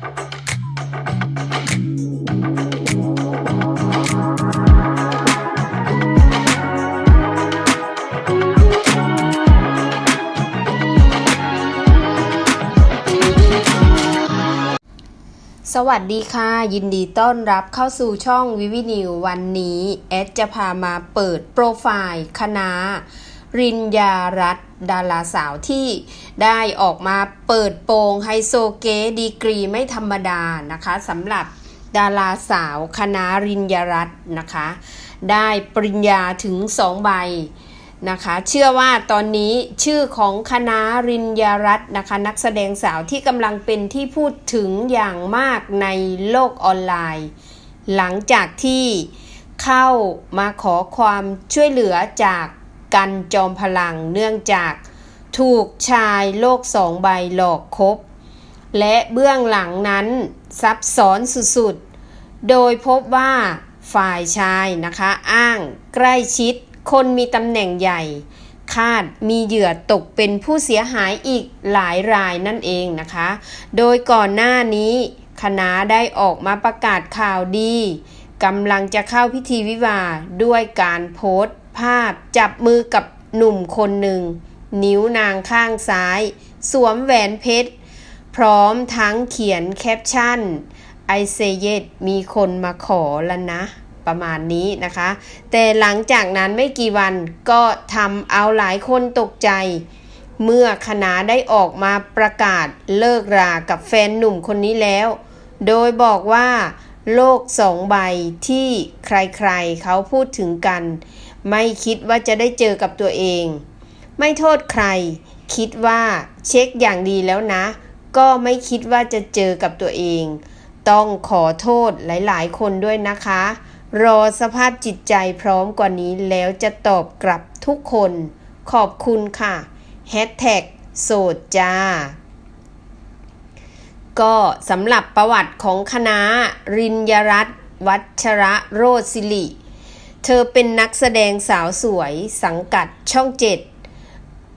สวัสดีค่ะ ยินดีต้อนรับเข้าสู่ช่องวิวินิววันนี้ แอดจะพามาเปิดโปรไฟล์คณะรินยารัต ดาราสาวที่ได้ออกมาเปิดโปงไฮโซเกดีกรีไม่ธรรมดานะคะสำหรับดาราสาวคณะรินยรัตน์นะคะ ได้ปริญญาถึง2ใบนะคะเชื่อว่าตอนนี้ชื่อของคณะรินยรัตน์นะคะ นักแสดงสาวที่กำลังเป็นที่พูดถึงอย่างมากในโลกออนไลน์ หลังจากที่เข้ามาขอความช่วยเหลือจาก กันจอมพลังเนื่องจากถูกชายโลกสองใบหลอกคบ และเบื้องหลังนั้นซับซ้อนสุดๆ โดยพบว่าฝ่ายชายนะคะอ้างใกล้ชิดคนมีตำแหน่งใหญ่ คาดมีเหยื่อตกเป็นผู้เสียหายอีกหลายรายนั่นเองนะคะ โดยก่อนหน้านี้คณะได้ออกมาประกาศข่าวดีกำลังจะเข้าพิธีวิวาด้วยการโพสต์ ภาพ จับมือกับหนุ่มคนหนึ่ง นิ้วนางข้างซ้าย สวมแหวนเพชร พร้อมทั้งเขียนแคปชั่น ไอเซเยตมีคนมาขอแล้วนะ ประมาณนี้นะคะ แต่หลังจากนั้นไม่กี่วันก็ทำเอาหลายคนตกใจ เมื่อคณะได้ออกมาประกาศเลิกรากับแฟนหนุ่มคนนี้แล้ว โดยบอกว่าโลกสองใบที่ใครๆเขาพูดถึงกัน ไม่คิดว่าจะได้เจอกับตัวเอง ไม่โทษใคร คิดว่าเช็คอย่างดีแล้วนะ ก็ไม่คิดว่าจะเจอกับตัวเอง ต้องขอโทษหลายๆ คนด้วยนะคะ รอสภาพจิตใจพร้อมกว่านี้แล้วจะตอบกลับทุกคน ขอบคุณค่ะแฮชแท็กโสดจ้าก็สำหรับประวัติของคณะรินยรัตวัชระโรจน์ศิริ เธอเป็นนักแสดงสาวสวยสังกัดช่องเจ็ด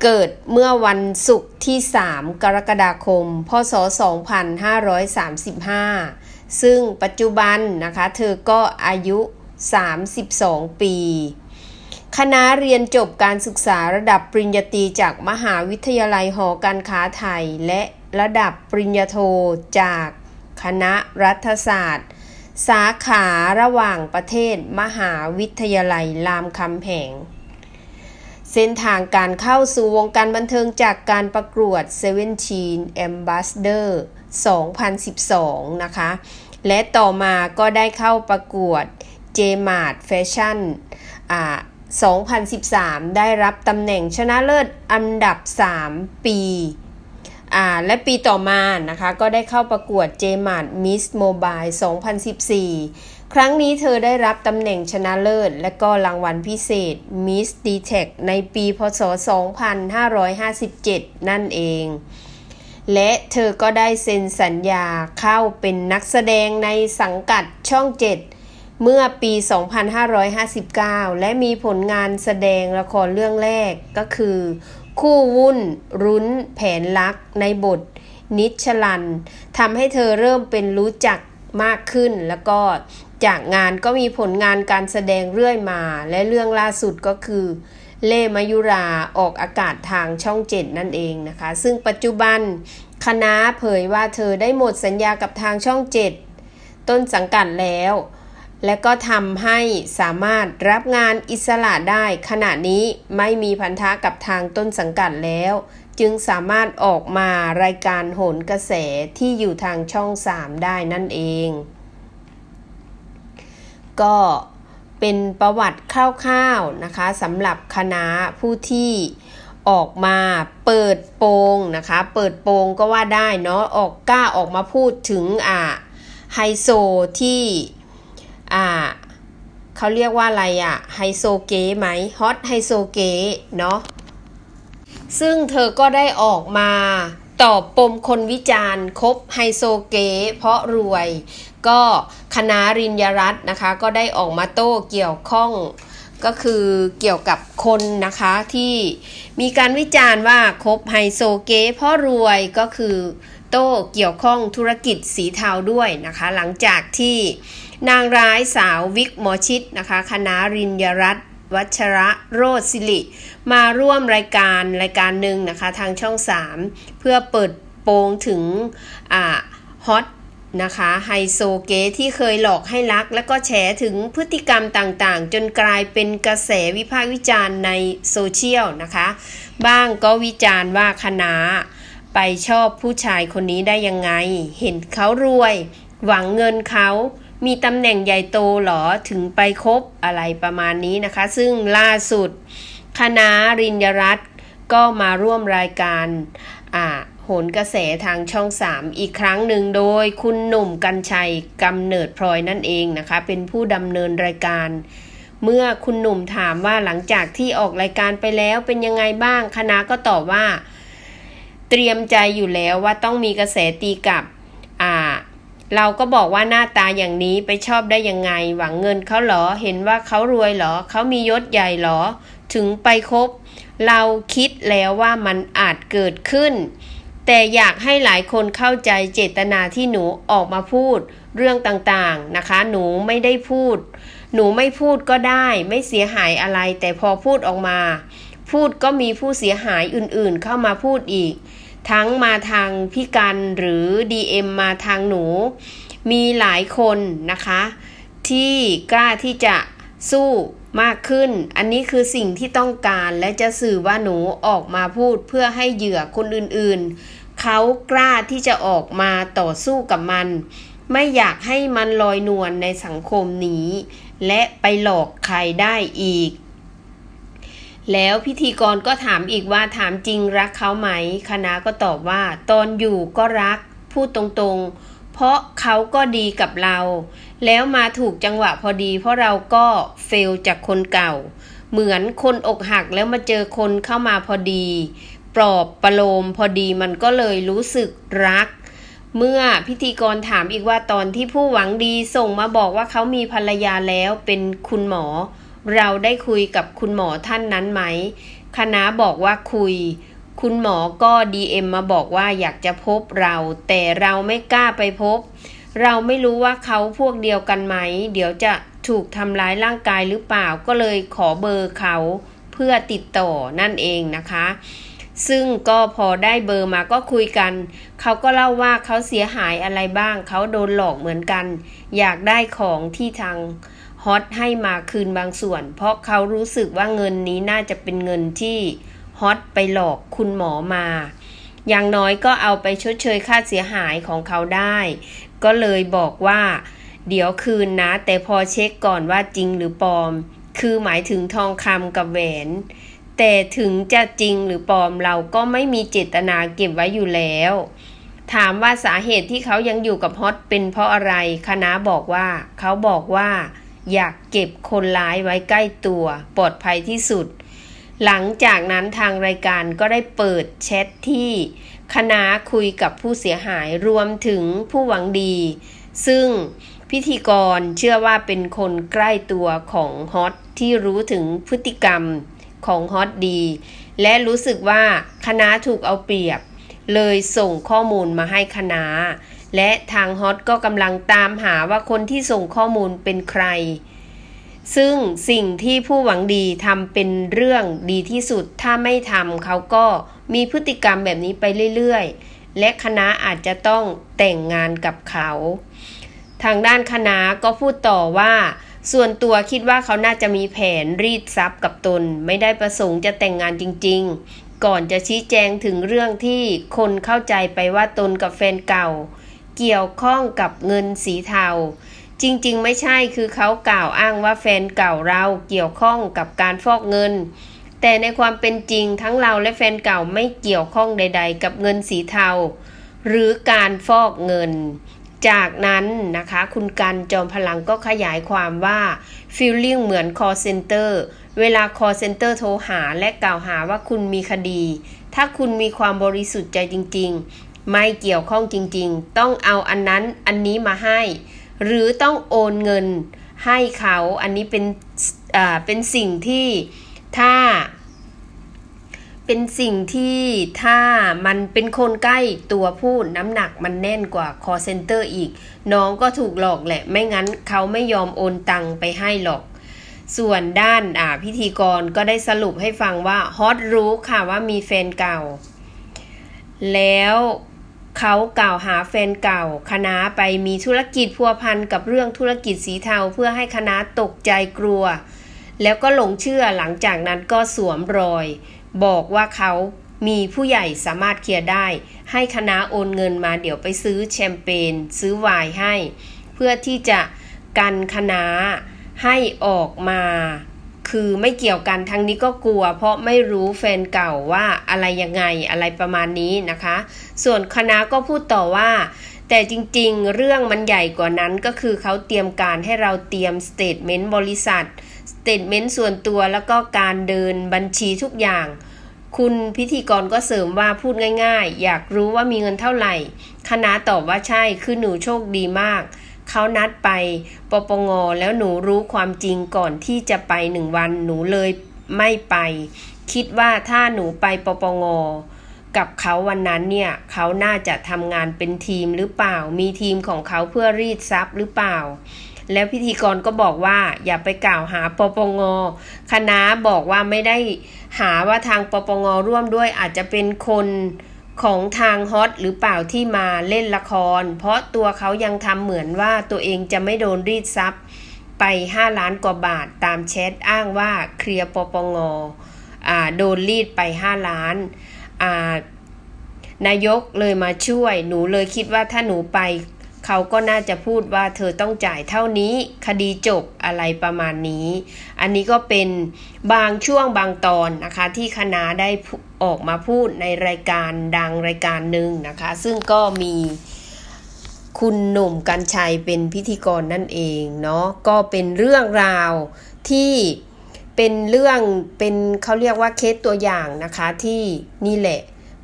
เกิดเมื่อวันศุกร์ที่ 3 กรกฎาคม พศ 2535 ซึ่งปัจจุบันนะคะ เธอก็อายุ 32 ปี คณะเรียนจบการศึกษาระดับปริญญาตรีจากมหาวิทยาลัยหอการค้าไทย และระดับปริญญาโทจากคณะรัฐศาสตร์ สาขาระหว่างประเทศมหาวิทยาลัยรามคำแหง เส้นทางการเข้าสู่วงการบันเทิงจากการประกวด Seventeen Ambassador 2012 นะคะ และต่อมาก็ได้เข้าประกวด j m a r t Fashion อ่า2013 ได้รับตำแหน่งชนะเลิศอันดับ 3 ปี อ่าและปีต่อมานะคะก็ได้เข้าประกวด j m a r t Miss Mobile 2014 ครั้งนี้เธอได้รับตำแหน่งชนะเลิศ และก็รางวัลพิเศษ Miss d t e c ในปีพศ 2557 นั่นเอง และเธอก็ได้เซ็นสัญญาเข้าเป็นนักแสดงในสังกัดช่อง 7 เมื่อปี 2559 และมีผลงานแสดงละครเรื่องแรกก็คือ คู่วุ่น รุ้น แผนรักในบท นิชลันทำให้เธอเริ่มเป็นรู้จักมากขึ้น แล้วก็จากงานก็มีผลงานการแสดงเรื่อยมา และเรื่องล่าสุดก็คือ เล่มายุราออกอากาศทางช่องเจ็ดนั่นเองนะคะ ซึ่งปัจจุบันคณะเผยว่าเธอได้หมดสัญญากับทางช่องเจ็ดต้นสังกัดแล้ว และก็ทำให้สามารถรับงานอิสระได้ ขณะนี้ไม่มีพันธะกับทางต้นสังกัดแล้ว จึงสามารถออกมารายการโหนกระแสที่อยู่ทางช่อง 3 ได้นั่นเอง ก็เป็นประวัติคร่าวๆนะคะสำหรับคณะผู้ที่ออกมาเปิดโปงนะคะ เปิดโปงก็ว่าได้เนาะออกกล้าออกมาพูดถึงอ่าไฮโซที่ อ่าเขาเรียกว่าอะไรอะไฮโซเก๋ไหมฮอตไฮโซเก๋เนาะซึ่งเธอก็ได้ออกมาตอบปมคนวิจารณ์คบไฮโซเก๋เพราะรวย ก็คณะรินยรัตน์นะคะ ก็ได้ออกมาโต้เกี่ยวข้องก็คือเกี่ยวกับคนนะคะที่มีการวิจารณ์ว่าคบไฮโซเก๋เพราะรวยก็คือโต้เกี่ยวข้องธุรกิจสีเทาด้วยนะคะ หลังจากที่ นางร้ายสาววิกหมอชิดนะคะ คณะรินยรัตน์วัชระโรจน์ศิริ มาร่วมรายการรายการหนึ่งนะคะ ทางช่อง 3 เพื่อเปิดโปงถึงอ่าฮอตนะคะไฮโซเกที่เคยหลอกให้รัก แล้วก็แฉถึงพฤติกรรมต่างๆ จนกลายเป็นกระแสวิพากษ์วิจารณ์ในโซเชียลนะคะ บ้างก็วิจารณ์ว่าคณะไปชอบผู้ชายคนนี้ได้ยังไง เห็นเขารวย หวังเงินเขา มีตำแหน่งใหญ่โตหรอถึงไปคบอะไรประมาณนี้นะคะ ซึ่งล่าสุด คณะรินยรัตน์ก็มาร่วมรายการอ่าโหนกระแสทางช่อง 3 อีกครั้งหนึ่งโดยคุณหนุ่มกัญชัยกำเนิดพลอยนั่นเองนะคะ เป็นผู้ดำเนินรายการ เมื่อคุณหนุ่มถามว่าหลังจากที่ออกรายการไปแล้วเป็นยังไงบ้างคณะก็ตอบว่า เตรียมใจอยู่แล้วว่าต้องมีกระแสตีกลับ เราก็บอกว่าหน้าตาอย่างนี้ไปชอบได้ยังไง หวังเงินเขาเหรอ เห็นว่าเขารวยเหรอ เขามียศใหญ่เหรอ ถึงไปคบ เราคิดแล้วว่ามันอาจเกิดขึ้น แต่อยากให้หลายคนเข้าใจเจตนาที่หนูออกมาพูด เรื่องต่างๆนะคะ หนูไม่ได้พูด หนูไม่พูดก็ได้ ไม่เสียหายอะไร แต่พอพูดออกมา พูดก็มีผู้เสียหายอื่นๆ เข้ามาพูดอีก ทั้งมาทางพี่กันหรือ DM มาทางหนู มีหลายคนนะคะ ที่กล้าที่จะสู้มากขึ้น อันนี้คือสิ่งที่ต้องการและจะสื่อว่าหนูออกมาพูดเพื่อให้เหยื่อคนอื่นๆ เขากล้าที่จะออกมาต่อสู้กับมัน ไม่อยากให้มันลอยนวลในสังคมนี้ และไปหลอกใครได้อีก แล้วพิธีกรก็ถามอีกว่าถามจริงรักเขาไหม คณะก็ตอบว่าตอนอยู่ก็รัก พูดตรงๆ เพราะเขาก็ดีกับเรา แล้วมาถูกจังหวะพอดีเพราะเราก็เฟลจากคนเก่า เหมือนคนอกหักแล้วมาเจอคนเข้ามาพอดี ปลอบประโลมพอดีมันก็เลยรู้สึกรัก เมื่อพิธีกรถามอีกว่าตอนที่ผู้หวังดีส่งมาบอกว่าเขามีภรรยาแล้วเป็นคุณหมอ เราได้คุยกับคุณหมอท่านนั้นไหม คณะบอกว่าคุย คุณหมอก็ดีเอ็มมาบอกว่าอยากจะพบเรา แต่เราไม่กล้าไปพบ เราไม่รู้ว่าเขาพวกเดียวกันไหม เดี๋ยวจะถูกทำร้ายร่างกายหรือเปล่า ก็เลยขอเบอร์เขาเพื่อติดต่อนั่นเองนะคะ ซึ่งก็พอได้เบอร์มาก็คุยกัน เขาก็เล่าว่าเขาเสียหายอะไรบ้าง เขาโดนหลอกเหมือนกัน อยากได้ของที่ทาง ฮอตให้มาคืนบางส่วน เพราะเขารู้สึกว่าเงินนี้น่าจะเป็นเงินที่ฮอตไปหลอกคุณหมอมา อย่างน้อยก็เอาไปชดเชยค่าเสียหายของเขาได้ ก็เลยบอกว่า เดี๋ยวคืนนะ แต่พอเช็คก่อนว่าจริงหรือปลอม คือหมายถึงทองคำกับแหวน แต่ถึงจะจริงหรือปลอมเราก็ไม่มีเจตนาเก็บไว้อยู่แล้ว ถามว่าสาเหตุที่เขายังอยู่กับฮอตเป็นเพราะอะไรคณะบอกว่า เขาบอกว่า อยากเก็บคนร้ายไว้ใกล้ตัวปลอดภัยที่สุด หลังจากนั้นทางรายการก็ได้เปิดแชทที่คณะคุยกับผู้เสียหายรวมถึงผู้หวังดี ซึ่งพิธีกรเชื่อว่าเป็นคนใกล้ตัวของฮอตที่รู้ถึงพฤติกรรมของฮอตดี และรู้สึกว่าคณะถูกเอาเปรียบ เลยส่งข้อมูลมาให้คณะ และทางฮอตก็กำลังตามหาว่าคนที่ส่งข้อมูลเป็นใคร ซึ่งสิ่งที่ผู้หวังดีทำเป็นเรื่องดีที่สุด ถ้าไม่ทำเขาก็มีพฤติกรรมแบบนี้ไปเรื่อยๆ และคณะอาจจะต้องแต่งงานกับเขา ทางด้านคณะก็พูดต่อว่าส่วนตัวคิดว่าเขาน่าจะมีแผนรีดทรัพย์กับตน ไม่ได้ประสงค์จะแต่งงานจริง ๆ ก่อนจะชี้แจงถึงเรื่องที่คนเข้าใจไปว่าตนกับแฟนเก่า เกี่ยวข้องกับเงินสีเทา จริงๆ ไม่ใช่คือเขากล่าวอ้างว่าแฟนเก่าเราเกี่ยวข้องกับการฟอกเงิน แต่ในความเป็นจริงทั้งเราและแฟนเก่าไม่เกี่ยวข้องใด ๆ กับเงินสีเทา หรือการฟอกเงิน จากนั้นนะคะคุณกันจอมพลังก็ขยายความว่าฟีลลิ่งเหมือน call center เวลา call center โทรหาและกล่าวหาว่าคุณมีคดี ถ้าคุณมีความบริสุทธิ์ใจจริง ไม่เกี่ยวข้องจริงๆ ต้องเอาอันนั้นอันนี้มาให้ หรือต้องโอนเงินให้เขาอันนี้เป็นอ่าเป็นสิ่งที่ถ้า เป็นสิ่งที่ถ้ามันเป็นคนใกล้ตัวพูดน้ำหนักมันแน่นกว่า call center อีก น้องก็ถูกหลอกแหละ ไม่งั้นเขาไม่ยอมโอนตังไปให้หรอกส่วนด้านาพิธีกรก็ได้สรุปให้ฟังว่าฮอตรู้ค่ะว่ามีแฟนเก่า แล้ว เขากล่าวหาแฟนเก่าคณะไปมีธุรกิจพัวพันกับเรื่องธุรกิจสีเทาเพื่อให้คณะตกใจกลัว แล้วก็หลงเชื่อหลังจากนั้นก็สวมรอย บอกว่าเขามีผู้ใหญ่สามารถเคลียร์ได้ ให้คณะโอนเงินมาเดี๋ยวไปซื้อแชมเปญซื้อไวน์ให้ เพื่อที่จะกันคณะให้ออกมา คือไม่เกี่ยวกันทั้งนี้ก็กลัว เพราะไม่รู้แฟนเก่าว่าอะไรยังไงอะไรประมาณนี้นะคะ ส่วนคณะก็พูดต่อว่า แต่จริงๆ เรื่องมันใหญ่กว่านั้นก็คือเขาเตรียมการให้เราเตรียมสเตทเมนต์บริษัทสเตทเมนต์ส่วนตัวแล้วก็การเดินบัญชีทุกอย่าง คุณพิธีกรก็เสริมว่าพูดง่าย ๆ อยากรู้ว่ามีเงินเท่าไหร่ คณะตอบว่าใช่คือหนูโชคดีมาก เขานัดไปปปงแล้วหนูรู้ความจริงก่อนที่จะไปหนึ่งวันหนูเลยไม่ไป คิดว่าถ้าหนูไปปปงกับเขาวันนั้นเนี่ยเขาน่าจะทำงานเป็นทีมหรือเปล่า มีทีมของเขาเพื่อรีดทรัพย์หรือเปล่า แล้วพิธีกรก็บอกว่าอย่าไปกล่าวหาปปงคณะบอกว่าไม่ได้หาว่าทางปปงร่วมด้วยอาจจะเป็นคน ของทางฮอตหรือเปล่าที่มาเล่นละคร เพราะตัวเขายังทำเหมือนว่าตัวเองจะไม่โดนรีดทรัพย์ไป 5 ล้านกว่าบาทตามแชทอ้างว่าเคลียร์ปปงอ่าโดนรีดไป 5 ล้านอ่านายกเลยมาช่วย หนูเลยคิดว่าถ้าหนูไป เขาก็น่าจะพูดว่าเธอต้องจ่ายเท่านี้คดีจบอะไรประมาณนี้ อันนี้ก็เป็นบางช่วงบางตอนนะคะที่คณะได้ออกมาพูดในรายการดังรายการหนึ่งนะคะ ซึ่งก็มีคุณหนุ่มกัญชัยเป็นพิธีกรนั่นเองเนาะก็เป็นเรื่องราวที่เป็นเรื่องเป็นเขาเรียกว่าเคสตัวอย่างนะคะที่นี่แหละ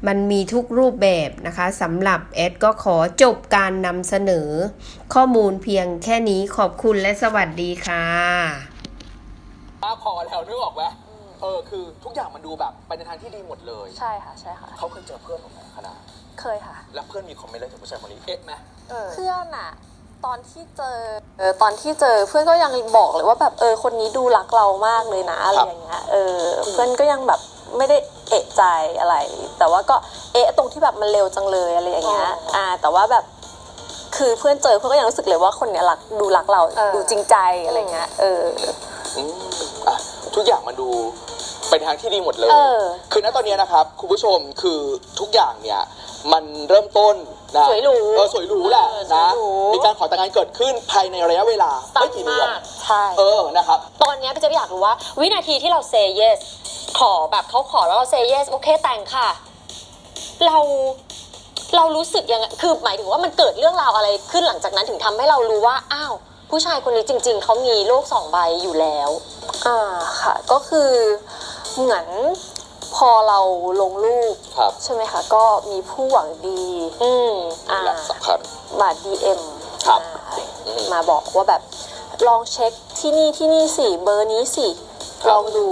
มันมีทุกรูปแบบนะคะสำหรับแอดก็ขอจบการนำเสนอ ข้อมูลเพียงแค่นี้ขอบคุณและสวัสดีค่ะป้าพอแล้วนึกออกไหมเออคือทุกอย่างมันดูแบบไปในทางที่ดีหมดเลย ใช่ค่ะใช่ค่ะเขาเคยเจอเพื่อนของไหนขนาดเคยค่ะ แล้วเพื่อนมีคอมเมนต์อะไรถึงผู้ชายคนนี้เอ๊ะไหมเพื่อนอะตอนที่เจอเออตอนที่เจอเพื่อนก็ยังบอกเลยว่าแบบเออคนนี้ดูรักเรามากเลยนะอะไรอย่างเงี้ยเออเพื่อนก็ยังแบบไม่ได้ เอะใจอะไร แต่ว่าก็เอะตรงที่แบบมันเร็วจังเลยอะไรอย่างเงี้ยอ่าแต่ว่าแบบคือเพื่อนเจอเพื่อนก็ยังรู้สึกเลยว่าคนเนี้ยรักดูรักเราดูจริงใจอะไรเงี้ยเออ อืมอะทุกอย่างมันดูเป็นทางที่ดีหมดเลย เออคือณตอนนี้นะครับ คุณผู้ชมคือทุกอย่างเนี่ย มันเริ่มต้น นะสวยหรูเออสวยหรูแหละเออสวยนะหรู มีการขอแต่งงานเกิดขึ้นภายในระยะเวลาไม่กี่เดือนใช่ เออนะครับ ตอนเนี้ยพี่เจะอยากรู้ว่า วินาทีที่เราเซเยสขอแบบเขาขอแล้วเราเซเยสโอเคแต่งค่ะ เราเรารู้สึกยังไงคือหมายถึงว่ามันเกิดเรื่องราวอะไรขึ้นหลังจากนั้นถึงทำให้เรารู้ว่าอ้าวผู้ชายคนนี้จริง ๆเขามีโลกสองใบอยู่แล้ว อ่าค่ะก็คือเหมือน พอเราลงรูป ครับใช่ไหมคะก็มีผู้หวังดีอืมอ่าหลักสำคัญ มา DM ครับมาอืมมาบอกว่าแบบลองเช็คที่นี่ที่นี่สิเบอร์นี้สิครับ ลองดู